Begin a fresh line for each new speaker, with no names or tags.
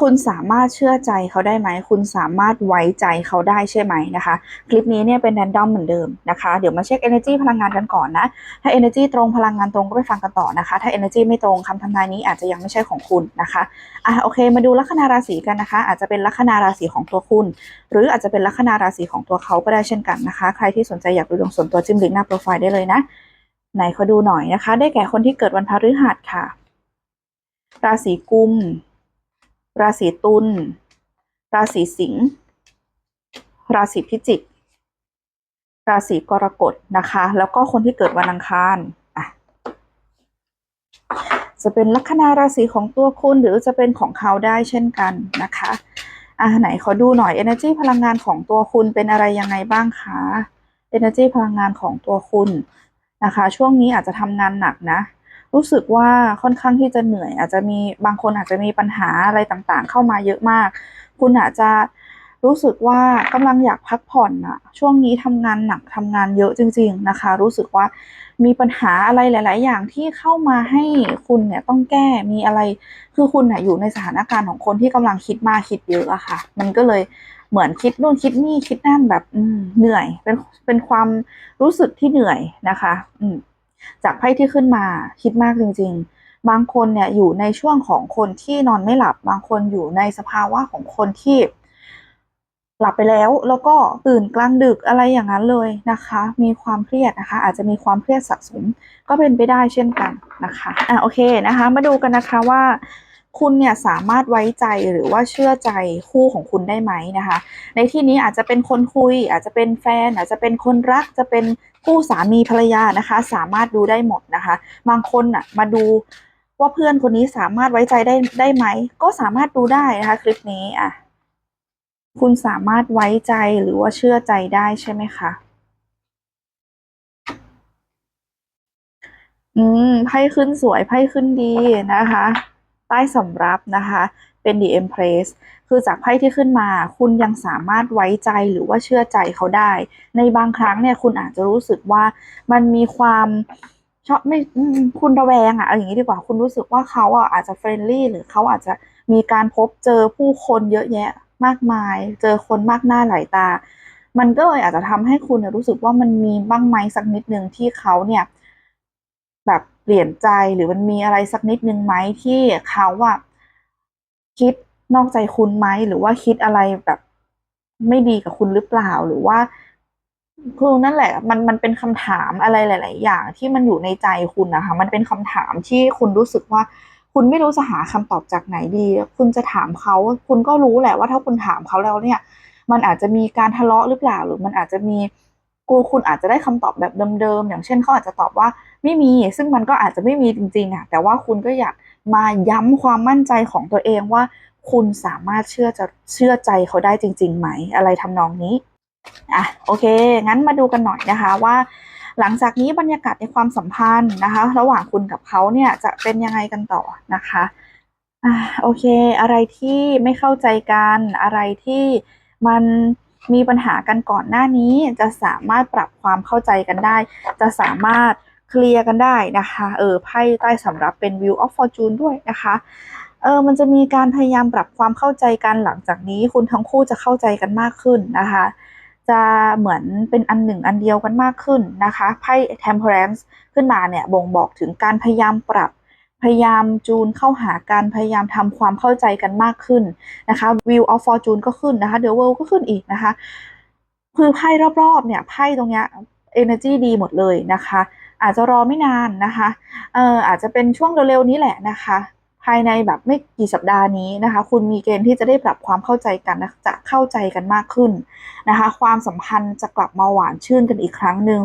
คุณสามารถเชื่อใจเขาได้ไหม คุณสามารถไว้ใจเขาได้ใช่ไหมนะคะ คลิปนี้เนี่ยเป็นแรนดอมเหมือนเดิมนะคะ เดี๋ยวมาเช็ค energy พลังงานกันก่อนนะ ถ้า energy ตรงพลังงานตรงก็ไปฟังกันต่อนะคะ ถ้า energy ไม่ตรงคำทำนายนี้อาจจะยังไม่ใช่ของคุณนะคะ อะโอเค มาดูลัคนาราศีกันนะคะ อาจจะเป็นลัคนาราศีของตัวคุณ หรืออาจจะเป็นลัคนาราศีของตัวเขาก็ได้เช่นกันนะคะ ใครที่สนใจอยากดูดวงส่วนตัวจิ้มลิงก์หน้าโปรไฟล์ได้เลยนะไหนขอดูหน่อยนะคะ ได้แก่คนที่เกิดวันพฤหัสค่ะ ราศีกุม ราศีตุล ราศีสิงห์ ราศีพิจิก ราศีกรกฎนะคะ แล้วก็คนที่เกิดวันอังคารอะจะเป็นลัคนาราศีของตัวคุณหรือจะเป็นของเขาได้เช่นกันนะคะอะไหนขอดูหน่อย energy พลังงานของตัวคุณเป็นอะไรยังไงบ้างคะ energy พลังงานของตัวคุณนะคะ ช่วงนี้อาจจะทำงานหนักนะ รู้สึกว่าค่อนข้างที่จะเหนื่อย อาจจะมีบางคนอาจจะมีปัญหาอะไรต่างๆ เข้ามาเยอะมาก คุณอาจจะรู้สึกว่ากำลังอยากพักผ่อนอะช่วงนี้ทำงานหนักทำงานเยอะจริง ๆนะคะ รู้สึกว่ามีปัญหาอะไรหลาย ๆ อย่างที่เข้ามาให้คุณเนี่ยต้องแก้มีอะไร คือคุณน่ะอยู่ในสถานการณ์ของคนที่กำลังคิดมากคิดเยอะอะค่ะ มันก็เลยเหมือนคิดนู่นคิดนี่คิดนั่นแบบเหนื่อย เป็นเป็นความรู้สึกที่เหนื่อยนะคะ อืม จากไพ่ที่ขึ้นมาคิดมากจริง ๆ บางคนเนี่ยอยู่ในช่วงของคนที่นอนไม่หลับ บางคนอยู่ในสภาวะของคนที่หลับไปแล้วแล้วก็ตื่นกลางดึกอะไรอย่างนั้นเลยนะคะ มีความเครียดนะคะ อาจจะมีความเครียดสะสมก็เป็นไปได้เช่นกันนะคะอะโอเคนะคะ มาดูกันนะคะว่า คุณเนี่ยสามารถไว้ใจหรือว่าเชื่อใจคู่ของคุณได้ไหมนะคะ ในที่นี้อาจจะเป็นคนคุย อาจจะเป็นแฟน อาจจะเป็นคนรักจะเป็นคู่สามีภรรยานะคะ สามารถดูได้หมดนะคะ บางคนอะมาดูว่าเพื่อนคนนี้สามารถไว้ใจได้ได้ไหม ก็สามารถดูได้นะคะ คลิปนี้อะคุณสามารถไว้ใจหรือว่าเชื่อใจได้ใช่ไหมคะอืมไพ่ขึ้นสวยไพ่ขึ้นดีนะคะ ใต้สำรับนะคะเป็น The Empress คือจากไพ่ที่ขึ้นมาคุณยังสามารถไว้ใจหรือว่าเชื่อใจเขาได้ ในบางครั้งเนี่ยคุณอาจจะรู้สึกว่ามันมีความชอบไม่คุณระแวงอะเอาอย่างนี้ดีกว่าคุณรู้สึกว่าเขาอะอาจจะเฟรนลี่หรือเขาอาจจะมีการพบเจอผู้คนเยอะแยะมากมาย เจอคนมากหน้าหลายตา มันก็เลยอาจจะทำให้คุณรู้สึกว่ามันมีบ้างไหมสักนิดนึงที่เขาเนี่ย แบบ ปลี่ยนใจหรือมันมีอะไรสักนิดนึงไหมที่เขาอะคิดนอกใจคุณไหมหรือว่าคิดอะไรแบบไม่ดีกับคุณหรือเปล่าหรือว่าคือนั่นแหละ มันมันเป็นคำถามอะไรหลาย ๆ อย่างที่มันอยู่ในใจคุณนะคะ มันเป็นคำถามที่คุณรู้สึกว่า คุณไม่รู้จะหาคำตอบจากไหนดี คุณจะถามเขา คุณก็รู้แหละว่าถ้าคุณถามเขาแล้วเนี่ย มันอาจจะมีการทะเลาะหรือเปล่า หรือมันอาจจะมี กูคุณอาจจะได้คำตอบแบบเดิมๆอย่างเช่นเขาอาจจะตอบว่าไม่มี ซึ่งมันก็อาจจะไม่มีจริงๆอะแต่ว่าคุณก็อยากมาย้ำความมั่นใจของตัวเองว่า คุณสามารถเชื่อจะเชื่อใจเขาได้จริงๆไหมอะไรทำนองนี้อะโอเค งั้นมาดูกันหน่อยนะคะว่า หลังจากนี้บรรยากาศในความสัมพันธ์นะคะ ระหว่างคุณกับเขาเนี่ยจะเป็นยังไงกันต่อนะคะอ่าโอเค อะไรที่ไม่เข้าใจกันอะไรที่มัน มีปัญหากันก่อนหน้านี้ จะสามารถปรับความเข้าใจกันได้ จะสามารถเคลียร์กันได้นะคะ เออไพ่ใต้สำรับเป็น View of Fortune ด้วยนะคะ เออมันจะมีการพยายามปรับความเข้าใจกันหลังจากนี้ คุณทั้งคู่จะเข้าใจกันมากขึ้นนะคะ จะเหมือนเป็นอันหนึ่งอันเดียวกันมากขึ้นนะคะไพ่ temperance ขึ้นมาเนี่ยบ่งบอกถึงการพยายามปรับ พยายามจูนเข้าหากันพยายามทำความเข้าใจกันมากขึ้นนะคะ View of Fortune ก็ขึ้นนะคะ The World ก็ขึ้นอีกนะคะคือไพ่รอบๆเนี่ยไพ่ตรงเนี้ย energy ดีหมดเลยนะคะ อาจจะรอไม่นานนะคะเอ่ออาจจะเป็นช่วงเร็วๆนี้แหละนะคะ ภายในแบบไม่กี่สัปดาห์นี้นะคะ คุณมีเกณฑ์ที่จะได้ปรับความเข้าใจกันจะเข้าใจกันมากขึ้นนะคะ ความสัมพันธ์จะกลับมาหวานชื่นกันอีกครั้งหนึ่ง